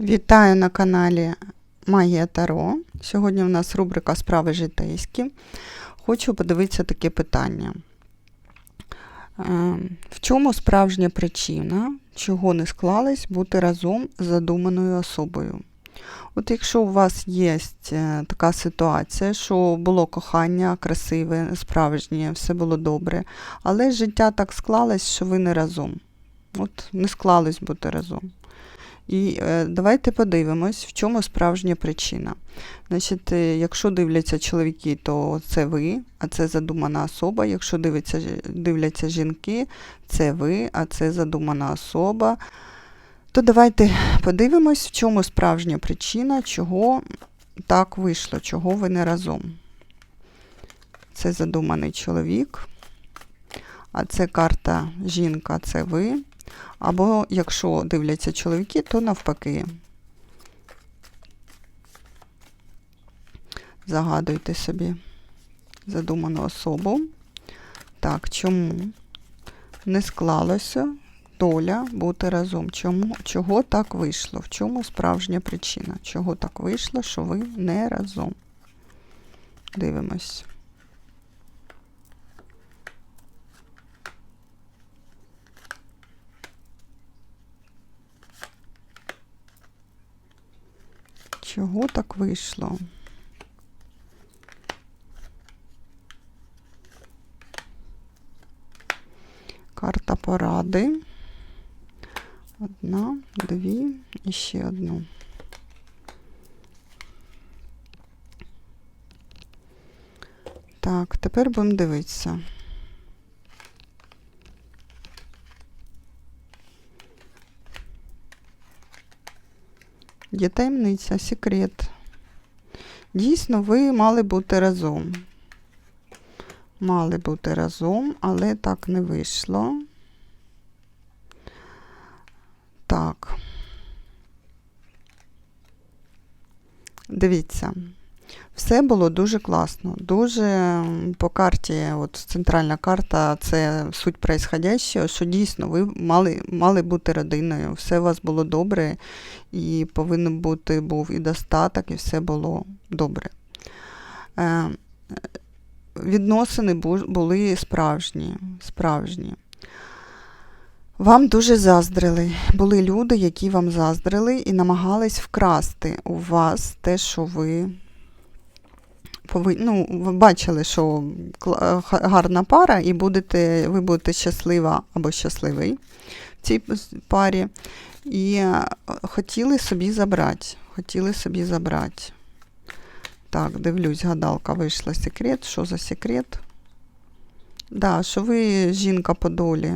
Вітаю на каналі Магія Таро. Сьогодні у нас рубрика Справи житейські. Хочу подивитися таке питання. Е, В чому справжня причина, чого не склались бути разом з задуманою особою? От якщо у вас є е, така ситуація, що було кохання красиве, справжнє, все було добре, але життя так склалось, що ви не разом. От не склались бути разом. І е, давайте подивимось, в чому справжня причина. Значить, е, якщо дивляться чоловіки, то це ви, а це задумана особа. Якщо дивляться, дивляться жінки, це ви, а це задумана особа. То давайте подивимось, в чому справжня причина, чого так вийшло, чого ви не разом. Це задуманий чоловік, а це карта жінка, це ви. Або якщо дивляться чоловіки, то навпаки. Загадуйте собі задуману особу. Так, чому не склалося доля бути разом? Чому, Чого так вийшло? В чому справжня причина? Чого так вийшло, що ви не разом? Дивимось. Чого так вийшло? Карта поради. Одна, дві і ще одну. Так, тепер будемо дивитися. Є таємниця, секрет. Дійсно, ви мали бути разом. Мали бути разом, але так не вийшло. Так. Дивіться, все було дуже класно. Дуже по карті, от центральна карта, це суть происходящего, що дійсно ви мали мали бути родиною, все у вас було добре, і повинен бути був і достаток, і все було добре. Е, Відносини були справжні. справжні. Вам дуже заздрили. Були люди, які вам заздрили і намагались вкрасти у вас те, що ви повинні. Ну, ви бачили, що гарна пара, і будете, ви будете щаслива або щасливий в цій парі. І хотіли собі забрати. Хотіли собі забрати. Так, дивлюсь, гадалка вийшла секрет. Що за секрет? Да, що ви жінка по долі.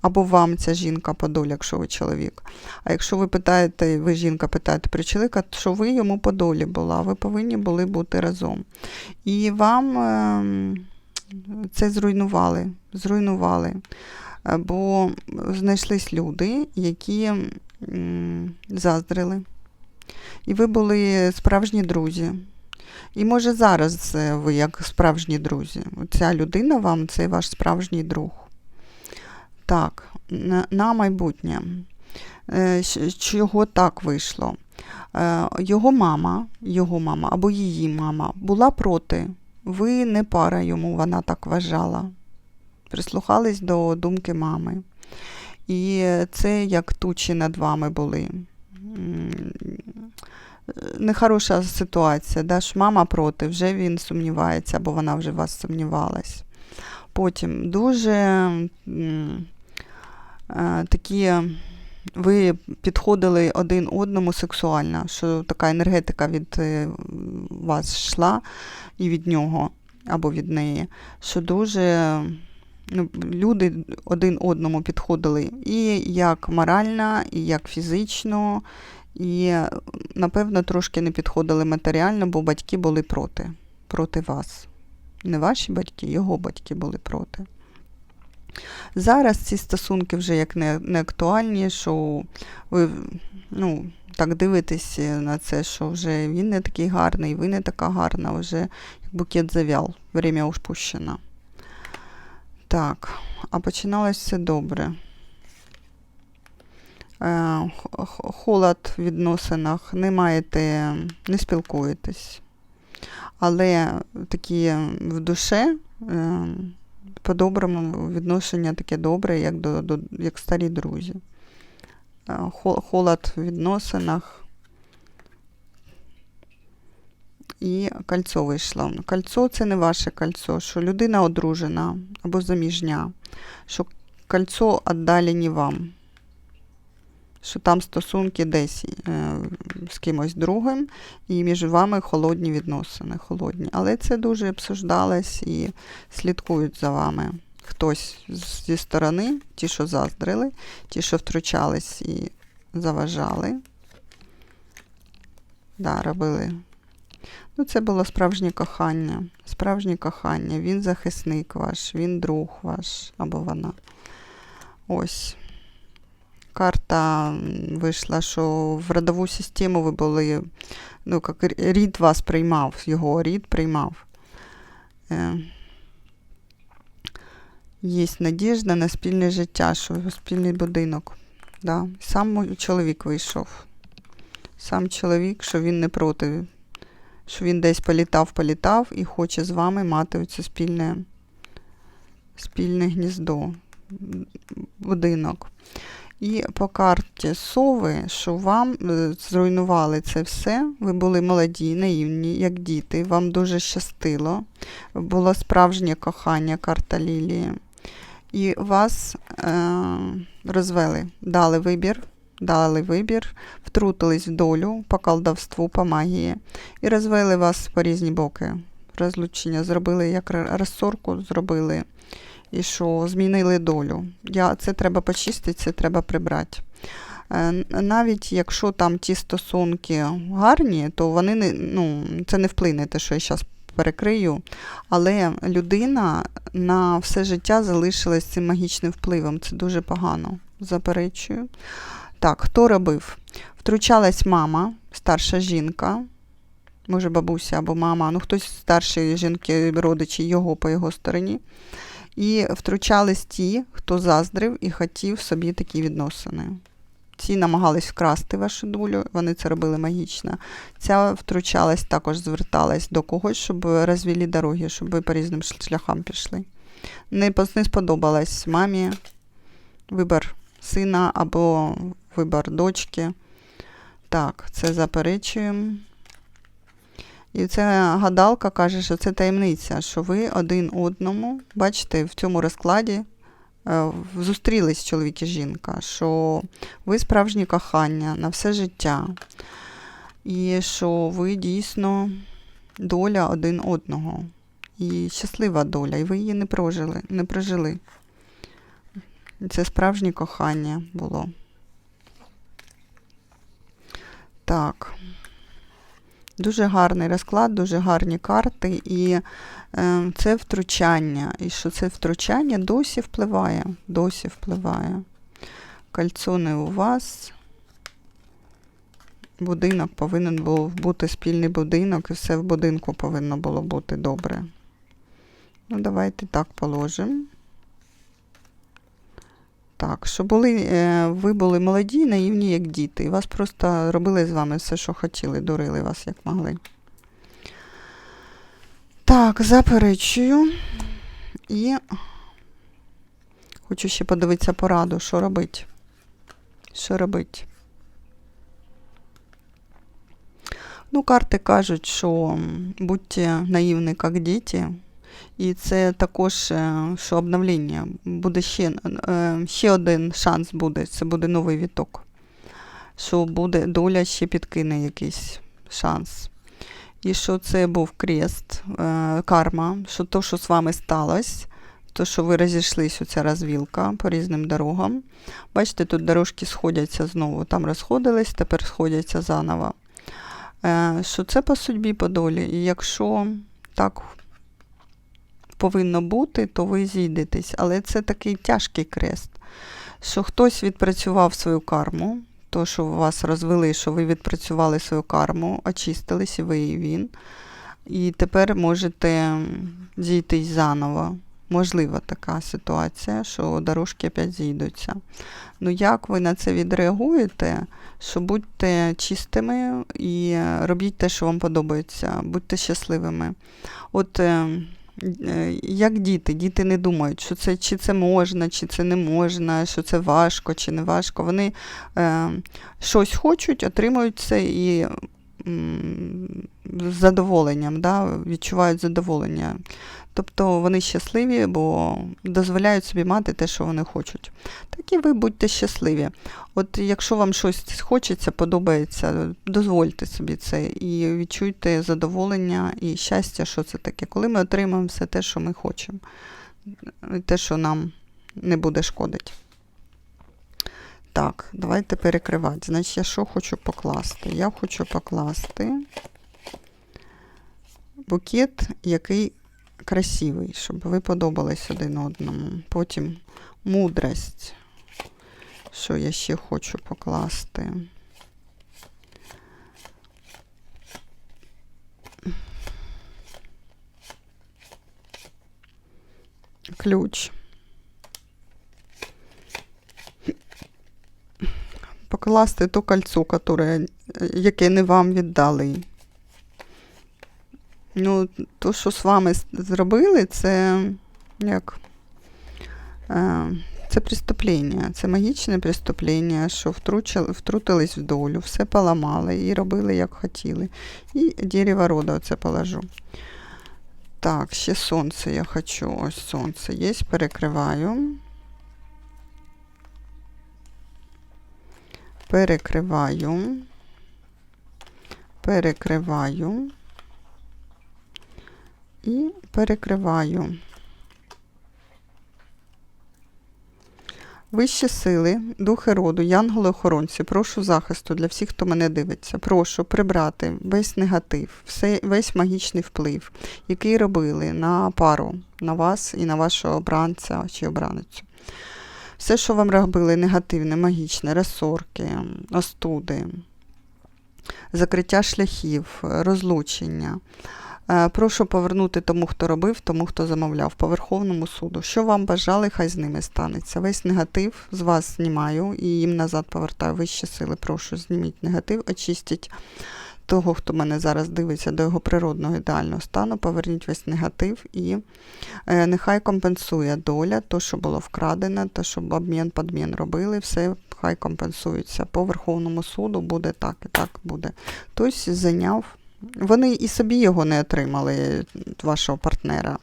Або вам ця жінка по долі, якщо ви чоловік. А якщо ви питаєте, ви жінка питаєте про чоловіка, що ви йому по долі була, ви повинні були бути разом. І вам е це зруйнували. зруйнували. Е, бо знайшлись люди, які е заздрили. І ви були справжні друзі. І може зараз ви як справжні друзі. Ця людина вам це ваш справжній друг. Так, на майбутнє. Е, чого так вийшло? Е, його мама, його мама або її мама була проти. Ви не пара йому, вона так вважала. Прислухались до думки мами. І це як тучі над вами були. Нехороша ситуація, да, ж мама проти, вже він сумнівається, або вона вже вас сумнівалась. Потім дуже Е, такі ви підходили один одному сексуально, що така енергетика від е, вас йшла і від нього або від неї, що дуже ну, люди один одному підходили і як морально, і як фізично, і, напевно, трошки не підходили матеріально, бо батьки були проти, проти вас. Не ваші батьки, його батьки були проти. Зараз ці стосунки вже як не, не актуальні, що ви ну, так дивитесь на це, що вже він не такий гарний, ви не така гарна, вже як букет зав'ял, время упущено. Так, а починалось все добре. е, холод в відносинах, не маєте, не спілкуєтесь. Але такі в душе е, по-доброму відношення таке добре, як, до, до, як старі друзі. Холод в відносинах. І кольцо вийшло. Кольцо це не ваше кольцо, що людина одружена або заміжня, що кольцо віддалені вам, що там стосунки десь е, з кимось другим, і між вами холодні відносини. холодні. Але це дуже обсуждалось і слідкують за вами. Хтось зі сторони, ті, що заздрили, ті, що втручались і заважали. Да, робили. Ну, це було справжнє кохання. Справжнє кохання. Він захисник ваш, він друг ваш або вона. Ось. Карта вийшла, що в родову систему ви були, ну, як рід вас приймав, його рід приймав. Е, Є надіжда на спільне життя, що спільний будинок. Да. Сам чоловік вийшов. Сам чоловік, що він не проти що він десь політав, політав і хоче з вами мати оце спільне, спільне гніздо, будинок. І по карті сови, що вам е, зруйнували це все, ви були молоді, наївні, як діти, вам дуже щастило, було справжнє кохання, карта Лілії. І вас е, розвели, дали вибір, дали вибір, втрутились в долю по колдовству, по магії. І розвели вас по різні боки. Розлучення зробили, як розсорку зробили, і що змінили долю. Я, це треба почистити, це треба прибрати. Е, Навіть якщо там ті стосунки гарні, то вони не, ну, це не вплине, те, що я зараз перекрию. Але людина на все життя залишилась цим магічним впливом. Це дуже погано. Заперечую. Так, хто робив? Втручалась мама, старша жінка, може бабуся або мама, ну хтось з старшої жінки, родичі його по його стороні. І втручались ті, хто заздрив і хотів собі такі відносини. Ці намагались вкрасти вашу долю, вони це робили магічно. Ця втручалась, також зверталась до когось, щоб розвілі дороги, щоб ви по різним шляхам пішли. Не, сподобалась мамі вибір сина або вибір дочки. Так, це заперечуємо. І ця гадалка каже, що це таємниця, що ви один одному, бачите, в цьому розкладі е, зустрілись чоловік і жінка, що ви справжнє кохання на все життя. І що ви дійсно доля один одного. І щаслива доля, і ви її не прожили, не прожили. Це справжнє кохання було. Так. Дуже гарний розклад, дуже гарні карти, і е, це втручання. І що це втручання досі впливає. Досі впливає. Кольцо не у вас. Будинок повинен був бути спільний будинок, і все в будинку повинно було бути добре. Ну, давайте так положимо. Так, що були, е, ви були молоді, наївні, як діти. І вас просто робили з вами все, що хотіли, дурили вас, як могли. Так, заперечую. І хочу ще подивитися пораду, що робити. Що робити? Ну, карти кажуть, що будьте наївні, як діти. І це також е, що обновлення. Буде ще, е, ще один шанс буде. Це буде новий віток. Що буде доля ще підкине якийсь шанс. І що це був крест, е, карма, що то, що з вами сталося, то, що ви розійшлись, оця розвілка по різним дорогам. Бачите, тут дорожки сходяться знову. Там розходились, тепер сходяться заново. Е, Що це по судьбі, по долі. І якщо так повинно бути, то ви зійдетесь. Але це такий тяжкий крест, що хтось відпрацював свою карму, то, що вас розвели, що ви відпрацювали свою карму, очистились і ви і він. І тепер можете зійтись заново. можлива така ситуація, що дорожки опять зійдуться. Ну як ви на це відреагуєте? Що будьте чистими і робіть те, що вам подобається, будьте щасливими. От е, е, як діти, діти не думають, що це чи це можна, чи це не можна, що це важко, чи не важко. Вони е, щось хочуть, отримують це і з задоволенням, да, відчувають задоволення. Тобто вони щасливі, бо дозволяють собі мати те, що вони хочуть. Так і ви будьте щасливі. От якщо вам щось хочеться, подобається, дозвольте собі це і відчуйте задоволення і щастя, що це таке, коли ми отримаємо все те, що ми хочемо, і те, що нам не буде шкодити. Так, давайте перекривати. Значить, я що хочу покласти? Я хочу покласти букет, який красивий, щоб ви подобались один одному. Потім мудрость. Що я ще хочу покласти? Ключ. Покласти то кольцо, яке не вам віддали. Ну, то, що з вами зробили, це як. Е, це преступлення, це магічне преступлення, що втручили, втрутились в долю, все поламали і робили, як хотіли. І дерево рода оце положу. Так, ще сонце я хочу. Ось сонце є, перекриваю. Перекриваю. Перекриваю. І перекриваю. Вищі сили, духи роду, янголи-охоронці, прошу захисту для всіх, хто мене дивиться. Прошу прибрати весь негатив, все, весь магічний вплив, який робили на пару, на вас і на вашого обранця чи обраницю. Все, що вам робили негативне, магічне, розсорки, остуди, закриття шляхів, розлучення. Е, Прошу повернути тому, хто робив, тому, хто замовляв, по Верховному суду. Що вам бажали, хай з ними станеться. Весь негатив з вас знімаю і їм назад повертаю вищі сили. Прошу, зніміть негатив, очистіть того, хто мене зараз дивиться до його природного ідеального стану, поверніть весь негатив і е, нехай компенсує доля, то, що було вкрадене, то, що обмін подмін робили, все хай компенсується. По Верховному суду буде так і так буде. Хтось зайняв. Вони і собі його не отримали, вашого партнера,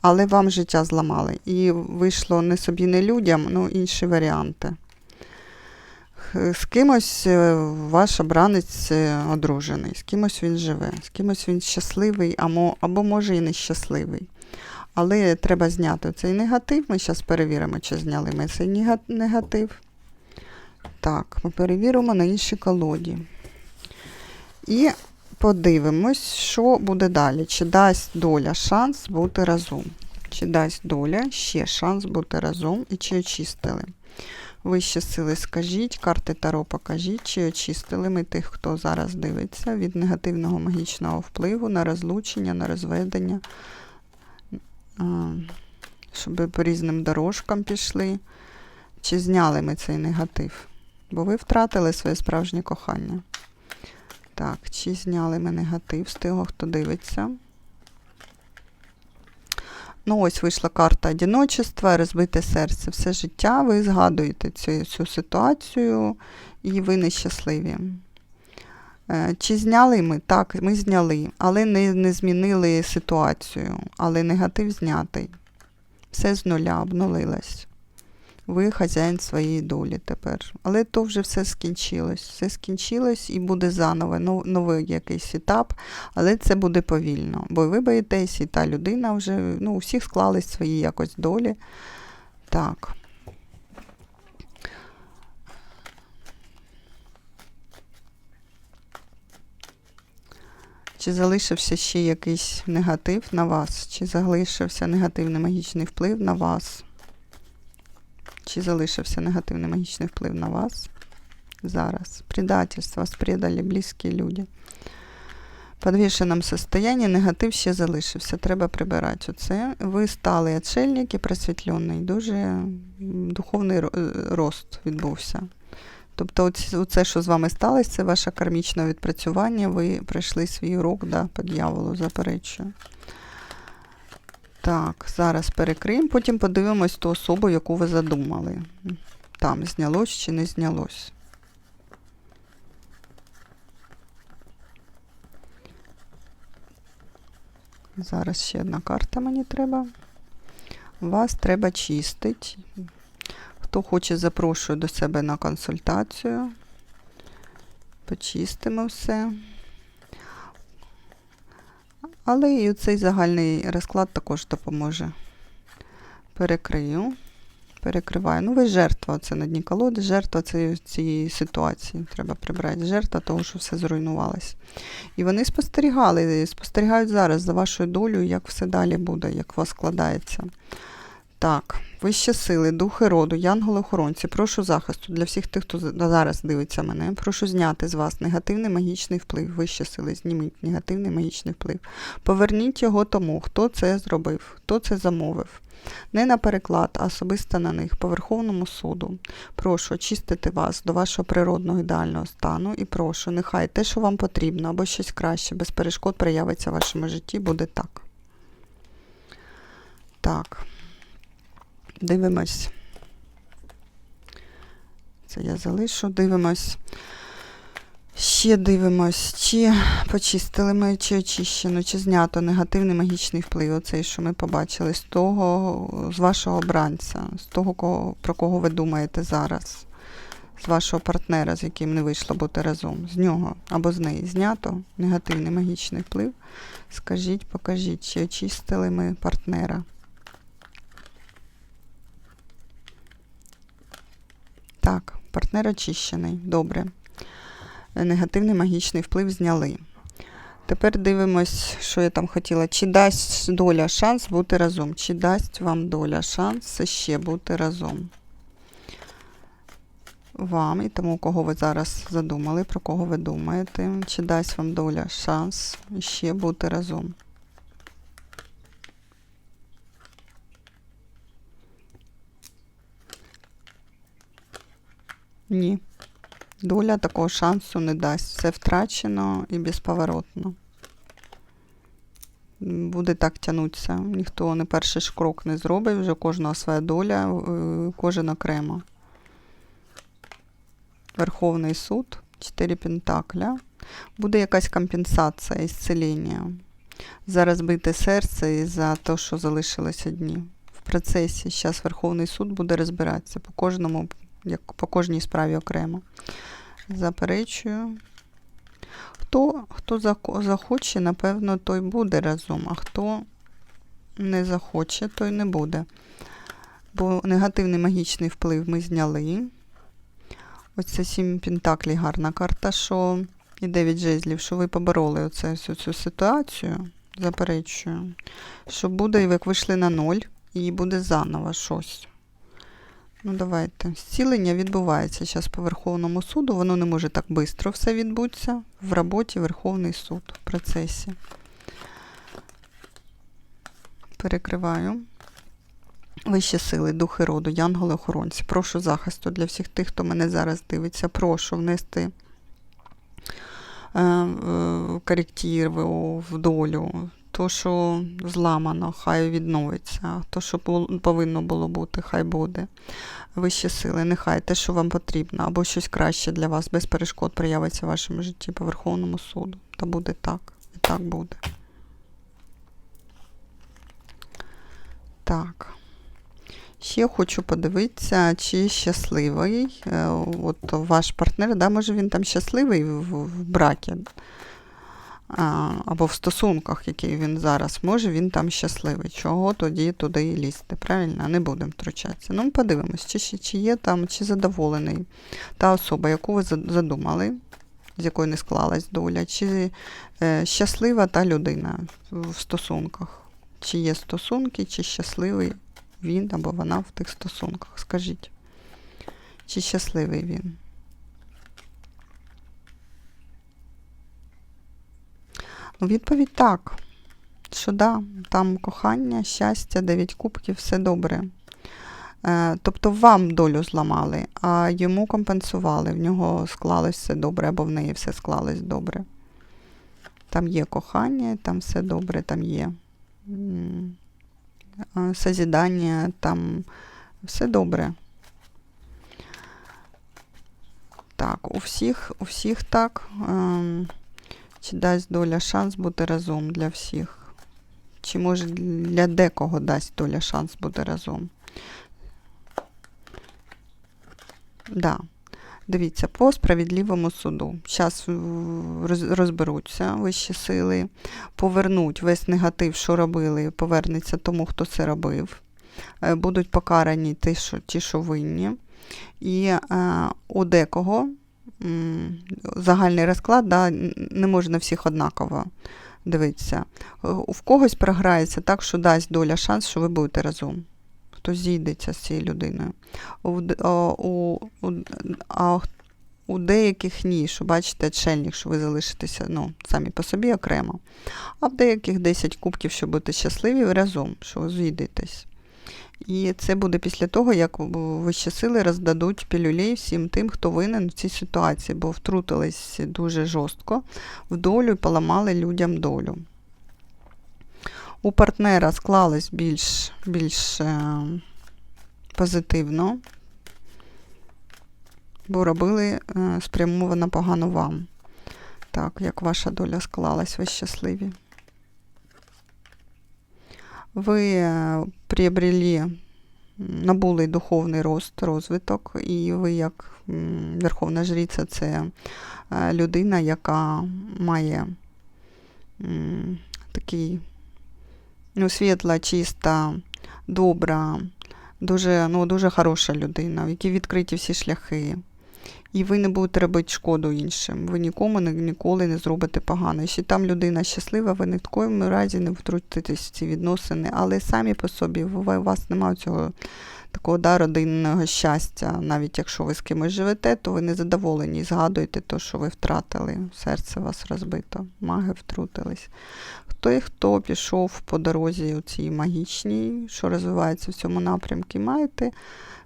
але вам життя зламали. І вийшло не собі, не людям, ну інші варіанти. З кимось е, ваш обранець е, одружений, з кимось він живе, з кимось він щасливий, або, може і нещасливий. Але треба зняти цей негатив. Ми зараз перевіримо, чи зняли ми цей негатив. Так, ми перевіримо на іншій колоді. І подивимось, що буде далі. Чи дасть доля шанс бути разом? Чи дасть доля ще шанс бути разом і чи очистили? Вищі сили скажіть, карти Таро покажіть, чи очистили ми тих, хто зараз дивиться від негативного магічного впливу на розлучення, на розведення, щоб по різним дорожкам пішли. Чи зняли ми цей негатив? Бо ви втратили своє справжнє кохання. Так, чи зняли ми негатив з того, хто дивиться? Ну, ось вийшла карта одиночества, розбите серце. Все життя ви згадуєте цю, цю ситуацію і ви нещасливі. Е, Чи зняли ми? Так, ми зняли, але не, не змінили ситуацію. Але негатив знятий. Все з нуля обнулилось. Ви хазяїн своєї долі тепер. Але то вже все скінчилось. Все скінчилось і буде заново новий якийсь етап, але це буде повільно. Бо ви боїтесь, і та людина вже, ну, у всіх склались свої якось долі. Так. Чи залишився ще якийсь негатив на вас? Чи залишився негативний магічний вплив на вас? Чи залишився негативний магічний вплив на вас зараз? Предательство, вас предали близькі люди. В підвішеному состоянні негатив ще залишився. Треба прибирати оце. Ви стали отшельник і просвітлений. Дуже духовний е, рост відбувся. Тобто, оце, що з вами сталося, це ваше кармічне відпрацювання. Ви пройшли свій урок да, по дьяволу, заперечую. Так, зараз перекриємо, потім подивимось ту особу, яку ви задумали. Там знялось чи не знялось. Зараз ще одна карта мені треба. Вас треба чистити. Хто хоче, запрошую до себе на консультацію. Почистимо все. Але і цей загальний розклад також допоможе. Перекрию. Перекриваю. Ну, ви жертва, це на дні колоди, жертва цієї, ситуації. Треба прибрати жертва того, що все зруйнувалося. І вони спостерігали, спостерігають зараз за вашою долею, як все далі буде, як у вас складається. Так, вищі сили, духи роду, янголи-охоронці, прошу захисту для всіх тих, хто зараз дивиться мене. Прошу зняти з вас негативний магічний вплив. Вищі сили, зніміть негативний магічний вплив. Поверніть його тому, хто це зробив, хто це замовив. Не на переклад, а особисто на них, по Верховному суду. Прошу очистити вас до вашого природного ідеального стану і прошу, нехай те, що вам потрібно, або щось краще, без перешкод проявиться в вашому житті, буде так. Так. Дивимось. Це я залишу. Дивимось. Ще дивимось, чи почистили ми, чи очищено, чи знято негативний магічний вплив, оцей, що ми побачили, з того, з вашого обранця, з того, про кого ви думаєте зараз, з вашого партнера, з яким не вийшло бути разом, з нього або з неї знято негативний магічний вплив. Скажіть, покажіть, чи очистили ми партнера. Так, партнер очищений. Добре. Негативний магічний вплив зняли. Тепер дивимось, що я там хотіла. Чи дасть доля шанс бути разом? Чи дасть вам доля шанс ще бути разом? Вам і тому, кого ви зараз задумали, про кого ви думаєте, чи дасть вам доля шанс ще бути разом? Ні. Доля такого шансу не дасть. Все втрачено і безповоротно. Буде так тягнутися. Ніхто не перший ж крок не зробить, вже кожного своя доля, е, кожен окремо. Верховний суд, 4 пентакля. Буде якась компенсація, ісцеління. За розбите серце і за те, що залишилося дні. В процесі зараз Верховний суд буде розбиратися по кожному, як по кожній справі окремо. Заперечую. Хто, хто захоче, напевно, той буде разом, а хто не захоче, той не буде. Бо негативний магічний вплив ми зняли. Ось це сім пентаклей гарна карта, що і 9 жезлів, що ви побороли оце, всю цю ситуацію. Заперечую. Що буде, як вийшли на ноль, і буде заново щось. Ну, давайте. Зцілення відбувається зараз по Верховному суду. Воно не може так швидко все відбутися. В роботі Верховний суд в процесі. Перекриваю. Вищі сили, духи роду, янголи-охоронці. Прошу захисту для всіх тих, хто мене зараз дивиться. Прошу внести е, е, корективи в долю. То, що зламано, хай відновиться. То, що повинно було бути, хай буде. Вищі сили, нехай те, що вам потрібно, або щось краще для вас, без перешкод проявиться в вашому житті по Верховному суду. Та буде так. І так буде. Так. Ще хочу подивитися, чи щасливий е, от ваш партнер, да, може він там щасливий в, в бракі або в стосунках, які він зараз, може він там щасливий. Чого тоді туди лізти? Правильно? Не будемо втручатися. Ну, подивимось, чи, чи є там, чи задоволений та особа, яку ви задумали, з якою не склалась доля, чи е, щаслива та людина в стосунках. Чи є стосунки, чи щасливий він або вона в тих стосунках. Скажіть, чи щасливий він? Відповідь так. Що да, там кохання, щастя, дев'ять кубків, все добре. Е, тобто вам долю зламали, а йому компенсували, в нього склалось все добре, або в неї все склалось добре. Там є кохання, там все добре, там є созідання, там все добре. Так, у всіх, у всіх так. Чи дасть доля шанс бути разом для всіх? Чи може для декого дасть доля шанс бути разом? Да. Дивіться, по справедливому суду. Зараз розберуться вищі сили, повернуть весь негатив, що робили, повернеться тому, хто це робив. Е, Будуть покарані ті, що, ті, що винні. І е, у декого загальний розклад да, не можна всіх однаково дивитися. Е, У когось програється так, що дасть доля шанс, що ви будете разом. Хтось зійдеться з цією людиною. У, а, у, у, а у деяких ні, що бачите, чельник, що ви залишитеся ну, самі по собі окремо. А в деяких 10 кубків, що будете щасливі разом, що ви зійдетесь. І це буде після того, як вищі сили роздадуть пілюлей всім тим, хто винен в цій ситуації, бо втрутились дуже жорстко в долю і поламали людям долю. У партнера склалось більш, більш е, позитивно, бо робили е, спрямовано погано вам. Так, як ваша доля склалась, ви щасливі. Ви е, приобрели, м, набули духовний рост, розвиток, і ви, як Верховна Жриця, це е, людина, яка має такий ну, світла, чиста, добра, дуже, ну, дуже хороша людина, в якій відкриті всі шляхи. І ви не будете робити шкоду іншим. Ви нікому ніколи не зробите погано. Якщо там людина щаслива, ви ні в коєму разі не втрутитесь в ці відносини, але самі по собі ви- у вас немає цього такого да, родинного щастя. Навіть якщо ви з кимось живете, то ви не задоволені і згадуєте те, що ви втратили. Серце вас розбито, маги втрутились. Той, хто пішов по дорозі у цій магічній, що розвивається в цьому напрямку, маєте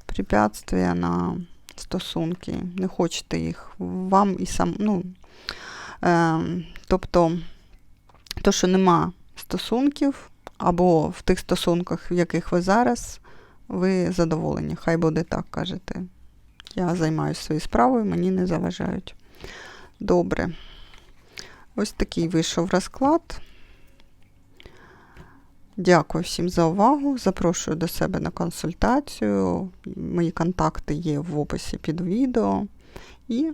препятствия на стосунки, не хочете їх вам і сам. Ну, е, тобто, то, що нема стосунків, або в тих стосунках, в яких ви зараз, ви задоволені. Хай буде так, кажете. Я займаюся своєю справою, мені не заважають. Добре. Ось такий вийшов розклад. Дякую всім за увагу. Запрошую до себе на консультацію. Мої контакти є в описі під відео. І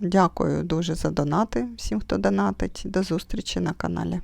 дякую дуже за донати всім, хто донатить. До зустрічі на каналі.